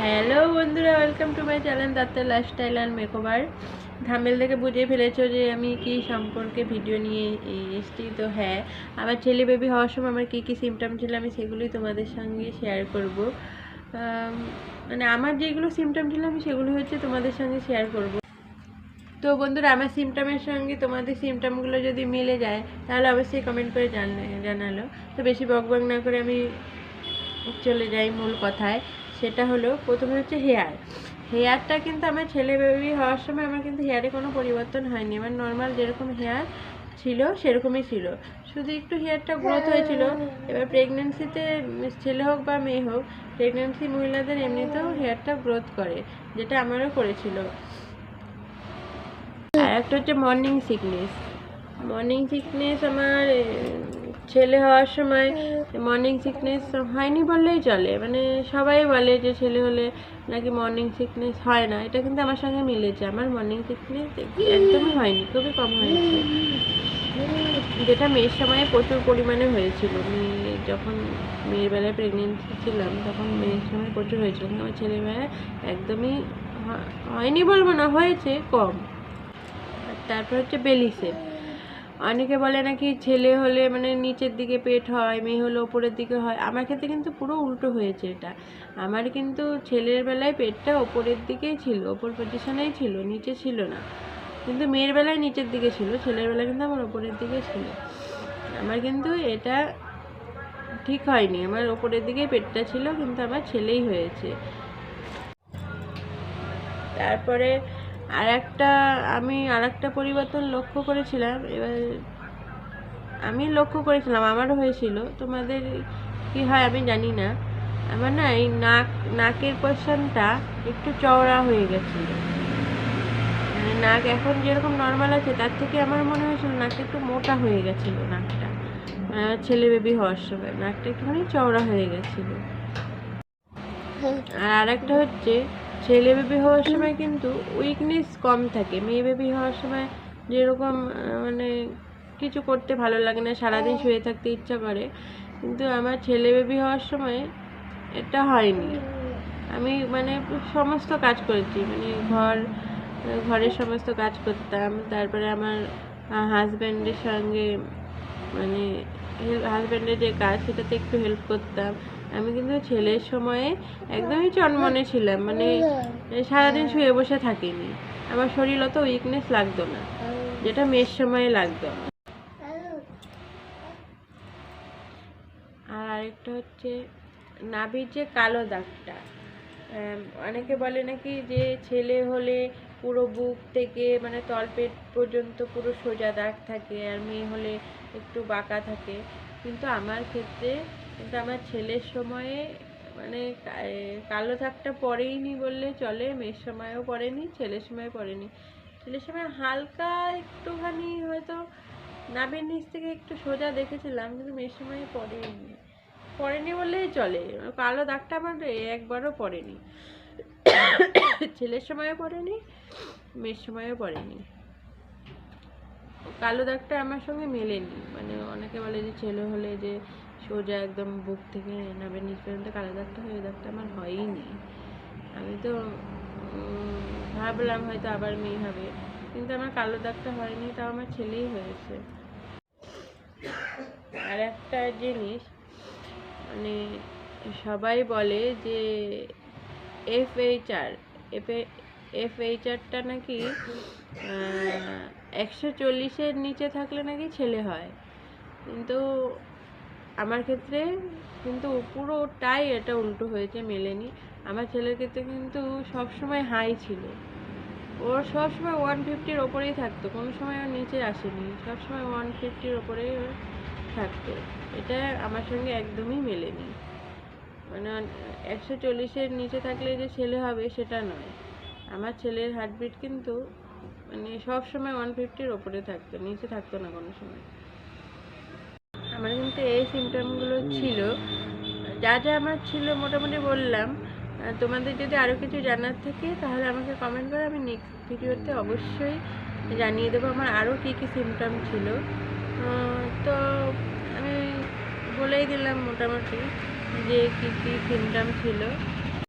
Hello বন্ধুরা welcome to my channel দাত্তের lifestyle and makeover Thamel থেকে বুঝে ফেলেছো যে আমি কি সম্পর্কে ভিডিও নিয়ে এসেছি? তো হ্যাঁ আমার ছেলে বেবি হওয়ার সময় আমার কী কী সিমটম ছিল আমি সেগুলোই তোমাদের সঙ্গে শেয়ার করব। মানে আমার যেগুলো সিমটম ছিল আমি সেগুলো হচ্ছে তোমাদের সঙ্গে শেয়ার করব। তো বন্ধুরা, আমার সিমটমের সঙ্গে তোমাদের সিমটমগুলো যদি মিলে যায়, তাহলে অবশ্যই কমেন্ট করে জানালো। তো বেশি বক বক না করে আমি চলে যাই মূল কথায়, সেটা হলো প্রথমে হচ্ছে হেয়ার হেয়ারটা কিন্তু আমার ছেলে বেবি হওয়ার সময় আমার কিন্তু হেয়ারে কোনো পরিবর্তন হয়নি। আমার নর্মাল যেরকম হেয়ার ছিল, সেরকমই ছিল। শুধু একটু হেয়ারটা গ্রোথ হয়েছিল। এবার প্রেগনেন্সিতে ছেলে হোক বা মেয়ে হোক প্রেগনেন্সি মহিলাদের এমনিতেও হেয়ারটা গ্রোথ করে, যেটা আমারও করেছিল। আর একটা হচ্ছে মর্নিং সিকনেস মর্নিং সিকনেস আমার ছেলে হওয়ার সময় মর্নিং সিকনেস হয়নি বললেই চলে। মানে সবাই বলে যে ছেলে হলে নাকি মর্নিং সিকনেস হয় না। এটা কিন্তু আমার সঙ্গে মিলেছে। আমার মর্নিং সিকনেস একদমই হয়নি খুবই কম হয়েছে। যেটা মেয়ের সময় প্রচুর পরিমাণে হয়েছিল। মেয়ে যখন মেয়ের বেলায় প্রেগনেন্সি ছিলাম তখন মেয়ের সময় প্রচুর হয়েছিল। কিন্তু আমার ছেলের বেলায় একদমই হয়নি বলব না হয়েছে কম। আর তারপর হচ্ছে বেলি শেপ অনেকে বলে নাকি ছেলে হলে মানে নিচের দিকে পেট হয়, মেয়ে হলে ওপরের দিকে হয়। আমার ক্ষেত্রে কিন্তু পুরো উল্টো হয়েছে এটা। আমার কিন্তু ছেলের বেলায় পেটটা ওপরের দিকেই ছিল, ওপর পজিশনেই ছিল, নিচে ছিল না। কিন্তু মেয়ের বেলায় নিচের দিকে ছিল, ছেলের বেলায় কিন্তু আমার ওপরের দিকে ছিল। আমার কিন্তু এটা ঠিক হয়নি, আমার ওপরের দিকে পেটটা ছিল, কিন্তু আমার ছেলেই হয়েছে। তারপরে আর একটা আমি আর একটা পরিবর্তন লক্ষ্য করেছিলাম, এবার আমি লক্ষ্য করেছিলাম, আমারও হয়েছিল। তোমাদের কি হয় আমি জানি না। আমার না এই নাক, নাকের পোর্শনটা একটু চওড়া হয়ে গেছিল। মানে নাক এখন যেরকম নর্মাল আছে, তার থেকে আমার মনে হয়েছিল নাকটা একটু মোটা হয়ে গেছিল নাকটা। মানে ছেলে বেবি হওয়ার সময় নাকটা একটুখানি চওড়া হয়ে গেছিল। আর আরেকটা হচ্ছে ছেলে বেবি হওয়ার সময় কিন্তু উইকনেস কম থাকে। মেয়ে বেবি হওয়ার সময় যেরকম মানে কিছু করতে ভালো লাগে না, সারাদিন শুয়ে থাকতে ইচ্ছা করে, কিন্তু আমার ছেলে বেবি হওয়ার সময় এটা হয়নি। আমি মানে সমস্ত কাজ করেছি মানে ঘর, ঘরের সমস্ত কাজ করতাম, তারপরে আমার হাজব্যান্ডের সঙ্গে মানে হাজব্যান্ডের যে কাজ, সেটাতে একটু হেল্প করতাম। আমি কিন্তু ছেলের সময়ে একদমই চনমনে ছিলাম মানে সারাদিন শুয়ে বসে থাকিনি। আমার শরীর অত উইকনেস লাগতো না, যেটা মেয়ের সময়ে লাগতো। আর আরেকটা হচ্ছে নাভির যে কালো দাগটা অনেকে বলে নাকি যে ছেলে হলে পুরো বুক থেকে মানে তলপেট পর্যন্ত পুরো সোজা দাগ থাকে আর মেয়ে হলে একটু বাঁকা থাকে। কিন্তু আমার ক্ষেত্রে, কিন্তু আমার ছেলের সময়ে মানে কালো দাগটা পড়েইনি বললে চলে, মেয়ের সময়ও পড়েনি ছেলের সময় পড়েনি ছেলের সময় হালকা একটুখানি হয়তো নাভির নিচ থেকে একটু সোজা দেখেছিলাম, কিন্তু মেয়ের সময় পড়েনি পড়েনি বললেই চলে। কালো দাগটা আমার একবারও পড়েনি ছেলের সময়ও পড়েনি, মেয়ের সময়ও পড়েনি। কালো দাগটা আমার সঙ্গে মেলেনি। মানে অনেকে বলে যে ছেলে হলে যে সোজা একদম বুক থেকে নামের নিচ পর্যন্ত কালো দাগটা হয় দাগটা আমার হয়ইনি আমি তো ভাবলাম হয়তো আবার মেয়ে হবে, কিন্তু আমার কালো দাগটা হয়নি, তাও আমার ছেলেই হয়েছে। আর একটা জিনিস মানে সবাই বলে যে F H R F H আরটা নাকি একশো চল্লিশের নিচে থাকলে নাকি ছেলে হয়। কিন্তু আমার ক্ষেত্রে কিন্তু পুরোটাই এটা উল্টো হয়েছে, মেলেনি। আমার ছেলের ক্ষেত্রে কিন্তু সবসময় হাই ছিল। ওর সবসময় ওয়ান ফিফটির ওপরেই থাকতো, কোনো সময় ওর নিচে আসেনি। সবসময় ওয়ান ফিফটির ওপরেই ওর থাকতো। এটা আমার সঙ্গে একদমই মেলেনি। মানে একশো চল্লিশের নিচে থাকলে যে ছেলে হবে সেটা নয়। আমার ছেলের হার্টবিট কিন্তু মানে সব সময় ওয়ান ফিফটির ওপরে থাকতো, নিচে থাকতো না কোনো সময়। আমার কিন্তু এই সিমটমগুলো ছিল। যা যা আমার ছিল মোটামুটি বললাম। তোমাদের যদি আরও কিছু জানার থাকে, তাহলে আমাকে কমেন্ট করে আমি নেক্সট ভিডিওতে অবশ্যই জানিয়ে দেবো আমার আরও কী কী সিমটম ছিল। তো আমি বলেই দিলাম মোটামুটি। যে কী কী সিমটম ছিল